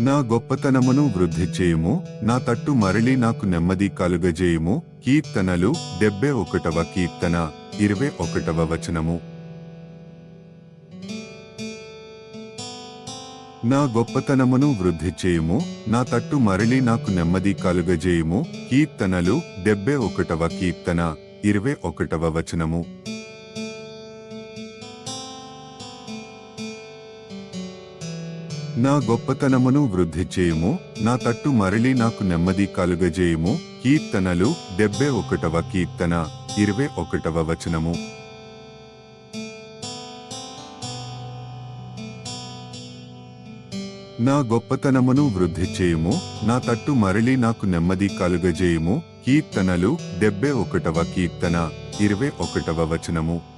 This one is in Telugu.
నా గొప్పతనమును వృద్ధి చేయుము నా తట్టు మరలి నాకు నెమ్మది కలుగజేయుము. కీర్తనలు డెబ్బై ఒకటవ కీర్తన ఇరవై ఒకటవ వచనము. నా గొప్పతనమును వృద్ధి చేయుము నా తట్టు మరలి నాకు నెమ్మది కలుగజేయుము. కీర్తనలు డెబ్బై ఒకటవ కీర్తన ఇరవై ఒకటవ వచనము. నా గొప్పతనమును వృద్ధి చేయుము నా తట్టు మరలి నాకు నెమ్మది కలుగజేయుము. కీర్తనలు డెబ్బై ఒకటవ కీర్తన ఇరవై ఒకటవ వచనము. నా గొప్పతనమును వృద్ధి చేయుము నా తట్టు మరలి నాకు నెమ్మది కలుగజేయుము. కీర్తనలు డెబ్బై ఒకటవ కీర్తన ఇరవై ఒకటవ వచనము.